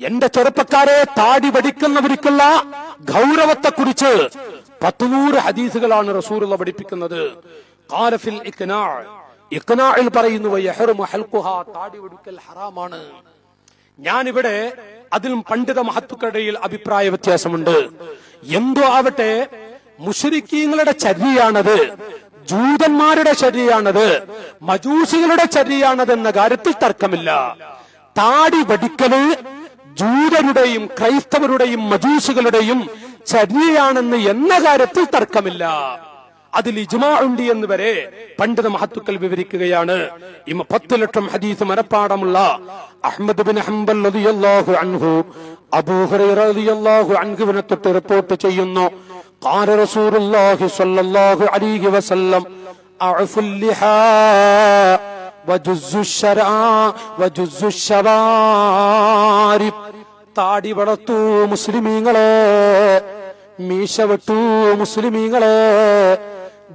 എന്റെ ചെറുപ്പക്കാരെ താടി വടിക്കുന്നവർക്കുള്ള ഗൗരവത്തെക്കുറിച്ച് പത്തുനൂറ് ഹദീസുകളാണ് റസൂറുള്ള പഠിപ്പിക്കുന്നത്. കാലഫിൽ പറയുന്നു താടി ഹറാമാണ്. ഞാനിവിടെ അതിലും പണ്ഡിത മഹത്തുക്കളുടെയിൽ അഭിപ്രായ വ്യത്യാസമുണ്ട്. എന്തോ ആവട്ടെ മുഷരിക്കീങ്ങളുടെ ചര്യയാണത് ജൂതന്മാരുടെ ചര്യയാണത് മജൂസികളുടെ ചര്യയാണത് എന്ന കാര്യത്തിൽ തർക്കമില്ല. താടി വടിക്കൽ ജൂതരുടെയും ക്രൈസ്തവരുടെയും മജൂസുകളുടെയും ചര്യയാണെന്ന് എന്ന കാര്യത്തിൽ തർക്കമില്ല. അതിൽ ഇജ്മാഉണ്ട് എന്ന് വരെ പണ്ഡിത മഹത്തുക്കൾ വിവരിക്കുകയാണ്. ഇമ പത്ത് ലക്ഷം ഹദീസ് മനപ്പാടമുള്ള അഹമ്മദ് ബിൻ ഹംബൽ റളിയല്ലാഹു അൻഹു അബൂ ഹുറൈറ റളിയല്ലാഹു തൊട്ട് റിപ്പോർട്ട് ചെയ്യുന്നു. ഖാല റസൂലുള്ളാഹി അലൈഹി വസല്ലം ലിഹാ ശബാ മാറി താടി വളർത്തൂ മുസ്ലിമീങ്ങളെ മീശ വെട്ടൂ മുസ്ലിമീങ്ങളെ.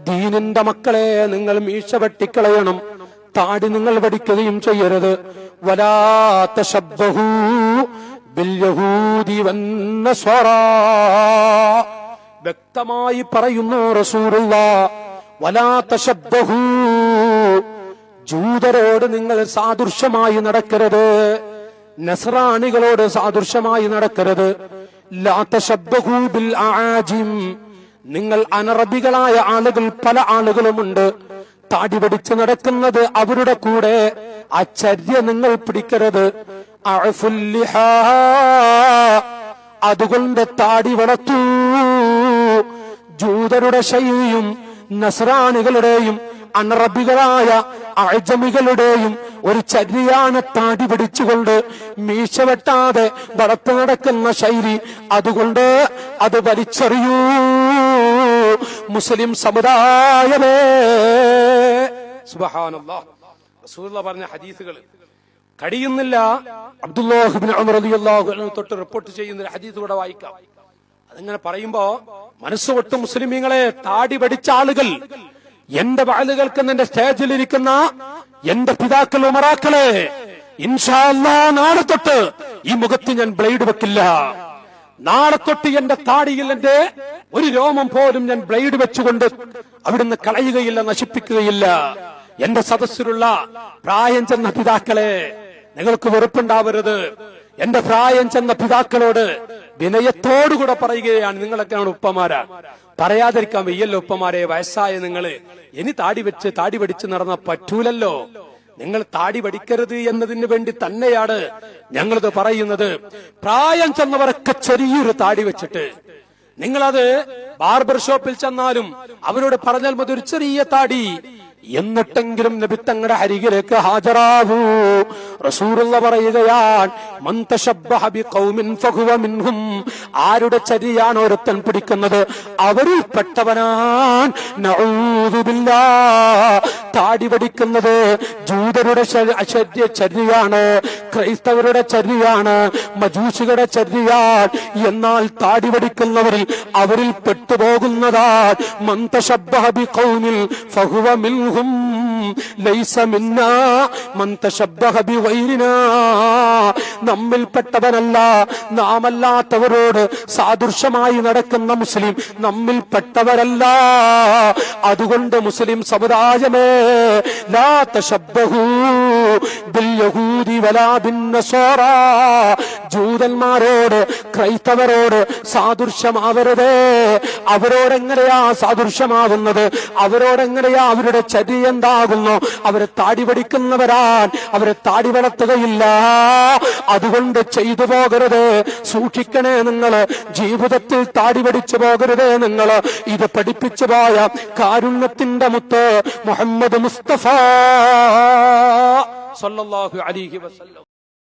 ദീനിന്റെ മക്കളെ നിങ്ങൾ മീശ വെട്ടിക്കളയണം. താടി നിങ്ങൾ വടിക്കുകയും ചെയ്യരുത്. വരാത്ത ശബ്ദഹൂ വന്ന സ്വറ വ്യക്തമായി പറയുന്നു റസൂറുള്ള വലാത്ത ശബ്ദഹൂ ജൂതരോട് നിങ്ങൾ സാദൃശ്യമായി നടക്കരുത്. നസ്രാണികളോട് സാദൃശ്യമായി നടക്കരുത്. നിങ്ങൾ അനറബികളായ ആളുകൾ പല ആളുകളുമുണ്ട്. താടി പിടിച്ച് നടക്കുന്നത് അവരുടെ കൂടെ. ആ ചര്യ നിങ്ങൾ പിടിക്കരുത്. അതുകൊണ്ട് താടി വളർത്തൂ. ജൂതരുടെ ശൈലിയും നസ്രാണികളുടെയും അണറബികളായ അഴജമികളുടെയും ഒരു ചരിയാണ് താടി പിടിച്ചുകൊണ്ട് മീശ വെട്ടാതെ വളർത്തു നടക്കുന്ന ശൈലി അതുകൊണ്ട് അത് വലിച്ചെറിയൂ. മുസ്ലിം സമുദായമേ. പറഞ്ഞ ഹദീസുകൾ. കഴിയുന്നില്ല. അബ്ദുല്ലാഹിബിൻ തൊട്ട് റിപ്പോർട്ട് ചെയ്യുന്ന ഒരു ഹദീസ് കൂടെ വായിക്കാം. അതിങ്ങനെ പറയുമ്പോ മനസ്സുകൊട്ട് മുസ്ലിമീങ്ങളെ താടി പഠിച്ച ആളുകൾ എന്റെ വാളുകൾ എന്റെ സ്റ്റേജിലിരിക്കുന്ന എന്റെ പിതാക്കൾ ഉമറാക്കളെ ഇൻഷാല്ലാ നാളെ തൊട്ട് ഈ മുഖത്ത് ഞാൻ ബ്ലേഡ് വെക്കില്ല. നാളെ തൊട്ട് എന്റെ താടിയിൽ എന്റെ ഒരു രോമം പോലും ഞാൻ ബ്ലേഡ് വെച്ചുകൊണ്ട് അവിടുന്ന് കളയുകയില്ല നശിപ്പിക്കുകയില്ല. എന്റെ സദസ്സിലുള്ള പ്രായം ചെന്ന പിതാക്കളെ നിങ്ങൾക്ക് വെറുപ്പുണ്ടാവരുത്. എന്റെ പ്രായം ചെന്ന പിതാക്കളോട് വിനയത്തോടുകൂടെ പറയുകയാണ് നിങ്ങളൊക്കെയാണ് ഉപ്പമാരാ. പറയാതിരിക്കാൻ വയ്യല്ലോ ഉപ്പമാരെ വയസ്സായ നിങ്ങൾ. ഇനി താടി വെച്ച് താടി പഠിച്ച് നടന്ന പറ്റൂലല്ലോ. നിങ്ങൾ താടി പഠിക്കരുത് എന്നതിന് വേണ്ടി തന്നെയാണ് ഞങ്ങളിത് പറയുന്നത്. പ്രായം ചെന്നവരൊക്കെ ചെറിയൊരു താടി വെച്ചിട്ട്. നിങ്ങളത് ബാർബർ ഷോപ്പിൽ ചെന്നാലും അവരോട് പറഞ്ഞാൽ മതി ഒരു ചെറിയ താടി എന്നിട്ടെങ്കിലും നബി തങ്ങളുടെ അരികിലേക്ക് ഹാജരാവൂ റസൂറുള്ള പറയുകയാണ് ആരുടെ ചരിയാണ് ഒരുത്തൻ പിടിക്കുന്നത്? അവരിൽ പെട്ടവനാൻ താടി പഠിക്കുന്നത് ജൂതരുടെ ചരിയാണ് ക്രൈസ്തവരുടെ ചര്യയാണ് മജൂസുകളുടെ ചര്യയാൽ എന്നാൽ താടി പഠിക്കുന്നവരിൽ അവരിൽ പെട്ടുപോകുന്നതാ മന്തശബ്ബഹ ബിഖൗമിൽ ഫഹുവ മിൻഹും ലൈസ മിന്നാ മന്തശബ്ബഹ ബിഗൈരിനാ നമ്മിൽപ്പെട്ടവനല്ല നാമല്ലാത്തവരോട് സാദൃശ്യമായി നടക്കുന്ന മുസ്ലിം നമ്മിൽപ്പെട്ടവരല്ല അതുകൊണ്ട് മുസ്ലിം സമുദായമേ ലാ തശബ്ബഹൂ ജൂതന്മാരോട് ക്രൈസ്തവരോട് സാദൃശ്യമാവരുത്. അവരോടെങ്ങനെയാ സാദൃശ്യമാവുന്നത്? അവരോടെങ്ങനെയാ അവരുടെ ചരി എന്താകുന്നു? അവരെ താടി പഠിക്കുന്നവരാൻ അവരെ താടി വളർത്തുകയില്ല അതുകൊണ്ട് ചെയ്തു പോകരുത്. സൂക്ഷിക്കണേ നിങ്ങൾ ജീവിതത്തിൽ താടി പഠിച്ചു പോകരുത് നിങ്ങൾ ഇത് പഠിപ്പിച്ചു പോയ കാരുണ്യത്തിന്റെ മുത്ത് മുഹമ്മദ് മുസ്തഫ. സല്ലല്ലാഹു അലൈഹി വസല്ലം